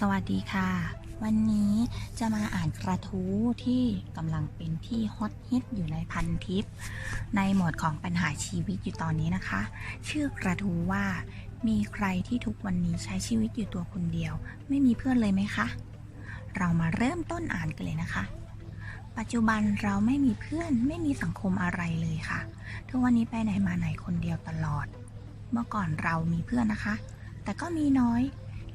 สวัสดีค่ะ วันนี้จะมาอ่านกระทู้ที่กำลังเป็นที่ฮอตฮิตอยู่ในพันทิป ในหมวดของปัญหาชีวิตอยู่ตอนนี้นะคะ ชื่อกระทู้ว่า มีใครที่ทุกวันนี้ใช้ชีวิตอยู่ตัวคนเดียว ไม่มีเพื่อนเลยไหมคะ เรามาเริ่มต้นอ่านกันเลยนะคะ ปัจจุบันเราไม่มีเพื่อนไม่มีสังคมอะไรเลยค่ะ ทุกวันนี้ไปไหนมาไหนคนเดียวตลอด เมื่อก่อนเรามีเพื่อนนะคะ แต่ก็มีน้อย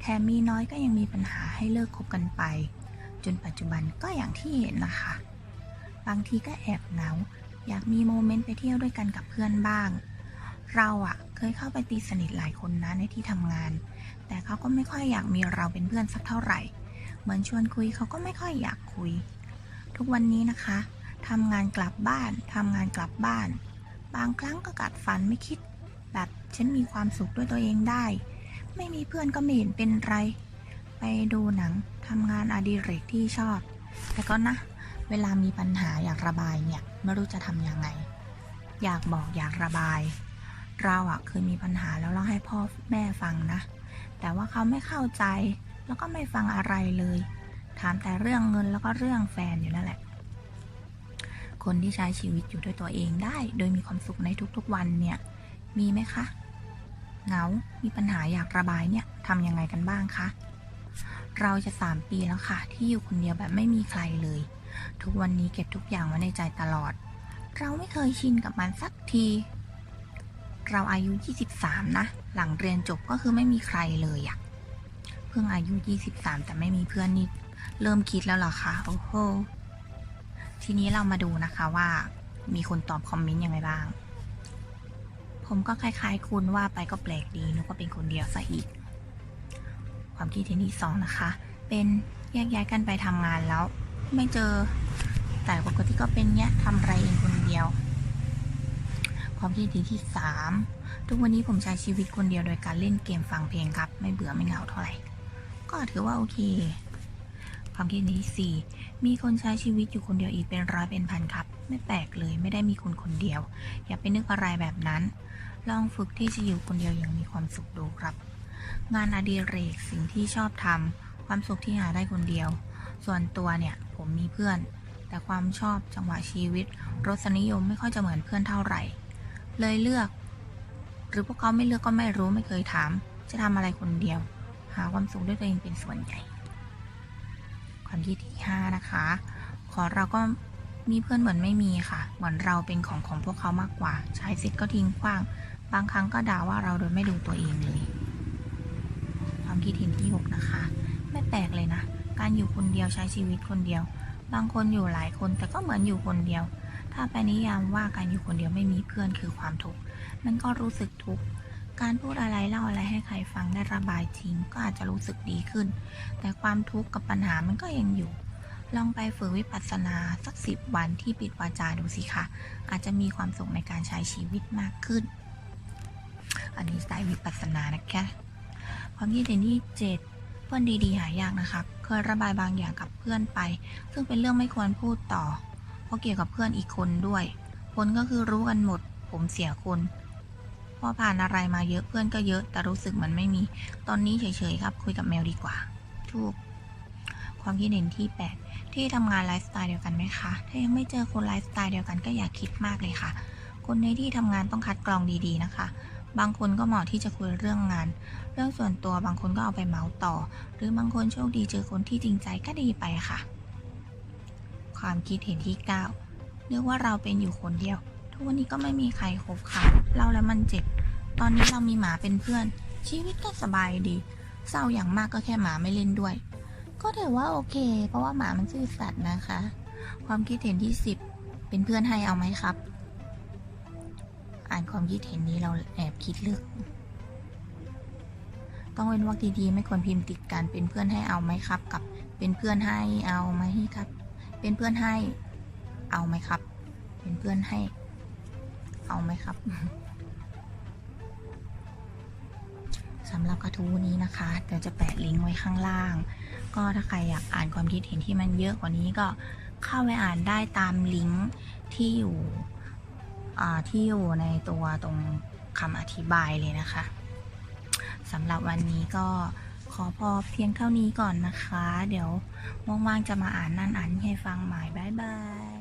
แถมมีน้อยก็ยังมีปัญหาให้เลิกคบกันไป จนปัจจุบันก็อย่างที่เห็นนะคะ บางทีก็แอบเหงา อยากมีโมเมนต์ไปเที่ยวด้วยกันกับเพื่อนบ้าง เราอะเคยเข้าไปตีสนิทหลายคนนะในที่ทำงาน แต่เขาก็ไม่ค่อยอยากมีเราเป็นเพื่อนสักเท่าไหร่ เหมือนชวนคุยเขาก็ไม่ค่อยอยากคุย ทุกวันนี้นะคะทำงานกลับบ้านทำงานกลับบ้าน บางครั้งก็กัดฟันไม่คิด แบบฉันมีความสุขด้วยตัวเองได้ ไม่มีเพื่อนก็ไม่เห็นเป็นไร ไปดูหนังทำงานอดิเรกที่ชอบ แต่ก็นะ เวลามีปัญหาอยากระบายเนี่ยไม่รู้จะทำยังไง อยากบอกอยากระบาย เราอะเคยมีปัญหาแล้วเล่าให้พ่อแม่ฟังนะ แต่ว่าเขาไม่เข้าใจ แล้วก็ไม่ฟังอะไรเลย ถามแต่เรื่องเงินแล้วก็เรื่องแฟนอยู่นั่นแหละ คนที่ใช้ชีวิตอยู่ด้วยตัวเองได้ โดยมีความสุขในทุกๆวันเนี่ย มีไหมคะ เหงา มีปัญหาอยากระบายเนี่ยทำยังไงกันบ้างคะ เราจะสามปีแล้วค่ะ ที่อยู่คนเดียวแบบไม่มีใครเลย ทุกวันนี้เก็บทุกอย่างไว้ในใจตลอด เราไม่เคยชินกับมันสักที เราอายุ 23 นะ หลังเรียนจบก็คือไม่มีใครเลยอะเพิ่งอายุ 23 แต่ไม่มีเพื่อนนี่เริ่มคิดแล้วหรอคะโอ้โหทีนี้เรามาดูนะคะว่ามีคนตอบคอมเมนต์ยังไงบ้าง ผมก็คล้ายๆ คุณว่าไปก็แปลกดีนึกว่าเป็นคนเดียวซะอีก ความคิดเห็นที่สองนะคะ เป็นแยกย้ายกันไปทำงานแล้ว ไม่เจอ แต่ปกติก็เป็นเนี้ยทำอะไรเองคนเดียว ความคิดเห็นที่สามทุกวันนี้ผมใช้ชีวิตคนเดียวโดยการเล่นเกมฟังเพลงครับ ไม่เบื่อไม่เหงาเท่าไหร่ ก็ถือว่าโอเค ความคิดนที่สี่มีคนใช้ชีวิตอยู่คนเดียวอีกเป็นร้อยเป็นพันครับ ไม่แปลกเลยไม่ได้มีคนคนเดียว อย่าไปนึกอะไรแบบนั้น ลองฝึกที่จะอยู่คนเดียวอย่างมีความสุขดูครับ งานอดิเรกสิ่งที่ชอบทำความสุขที่หาได้คนเดียว ส่วนตัวเนี่ยผมมีเพื่อน แต่ความชอบจังหวะชีวิต รสนิยมไม่ค่อยจะเหมือนเพื่อนเท่าไหร่ เลยเลือก หรือพวกเขาไม่เลือกก็ไม่รู้ไม่เคยถาม จะทำอะไรคนเดียว หาความสุขด้วยตัวเองเป็นส่วนใหญ่ ความคิดที่ห้านะคะ ขอเราก็มีเพื่อนเหมือนไม่มีค่ะ เหมือนเราเป็นของของพวกเขามากกว่า ใช้เสร็จก็ทิ้งขว้าง บางครั้งก็ด่าว่าเราโดยไม่ดูตัวเองเลย ความคิดเห็นที่ 6 นะคะ ไม่แปลกเลยนะ การอยู่คนเดียวใช้ชีวิตคนเดียว บางคนอยู่หลายคนแต่ก็เหมือนอยู่คนเดียว ถ้าไปนิยามว่าการอยู่คนเดียวไม่มีเพื่อนคือความทุกข์ มันก็รู้สึกทุกข์ การพูดอะไรเล่าอะไรให้ใครฟังได้ระบายจริงก็อาจจะรู้สึกดีขึ้น แต่ความทุกข์กับปัญหามันก็ยังอยู่ ลองไปฝึกวิปัสสนาสักสิบวันที่ปิดวาจาดูสิคะอาจจะมีความสุขในการใช้ชีวิตมากขึ้น อันนี้สายวิปัสสนานะคะความคิดเห็นที่7เพื่อนดีๆหายากนะครับ เคยระบายบางอย่างกับเพื่อนไป ซึ่งเป็นเรื่องไม่ควรพูดต่อ เพราะเกี่ยวกับเพื่อนอีกคนด้วยผลก็คือรู้กันหมด ผมเสียคน พอผ่านอะไรมาเยอะเพื่อนก็เยอะ แต่รู้สึกมันไม่มี ตอนนี้เฉยๆครับ คุยกับแมวดีกว่า ถูก ความคิดเห็นที่ 8 ที่ทำงานไลฟ์สไตล์เดียวกันไหมคะ ถ้ายังไม่เจอคนไลฟ์สไตล์เดียวกันก็อย่าคิดมากเลยค่ะ คนในที่ทำงานต้องคัดกรองดีๆนะคะ บางคนก็เหมาะที่จะคุยเรื่องงาน เรื่องส่วนตัวบางคนก็เอาไปเมาส์ต่อ หรือบางคนโชคดีเจอคนที่จริงใจก็ดีไปค่ะ ความคิดเห็นที่9เรียกว่าเราเป็นอยู่คนเดียว วันนี้ก็ไม่มีใครคบค่ะ เราแล้วมันเจ็บ ตอนนี้เรามีหมาเป็นเพื่อน ชีวิตก็สบายดี เศร้าอย่างมากก็แค่หมาไม่เล่นด้วย ก็ถือว่าโอเค เพราะว่าหมามันซื่อสัตย์นะคะ ความคิดเห็นที่10เป็นเพื่อนให้เอาไหมครับ อ่านความคิดเห็นนี้เราแอบคิดลึก ต้องเว้นวรรคดีๆ ไม่ควรพิมพ์ติดกันเป็นเพื่อนให้เอาไหมครับ กับเป็นเพื่อนให้เอาไหมครับ เป็นเพื่อนให้เอาไหมครับ เป็นเพื่อนให้ เอาไหมครับสำหรับกระทู้นี้นะคะเดี๋ยวจะแปะลิงก์ไว้ข้างล่าง ก็ถ้าใครอยากอ่านความคิดเห็นที่มันเยอะกว่านี้ก็เข้าไปอ่านได้ตามลิงก์ที่อยู่ที่อยู่ในตัวตรงคำอธิบายเลยนะคะสำหรับวันนี้ก็ขอพอเพียงเท่านี้ก่อนนะคะ เดี๋ยวว่างๆจะมาอ่านนั่นอ่านนี่ให้ฟังใหม่บ๊ายบาย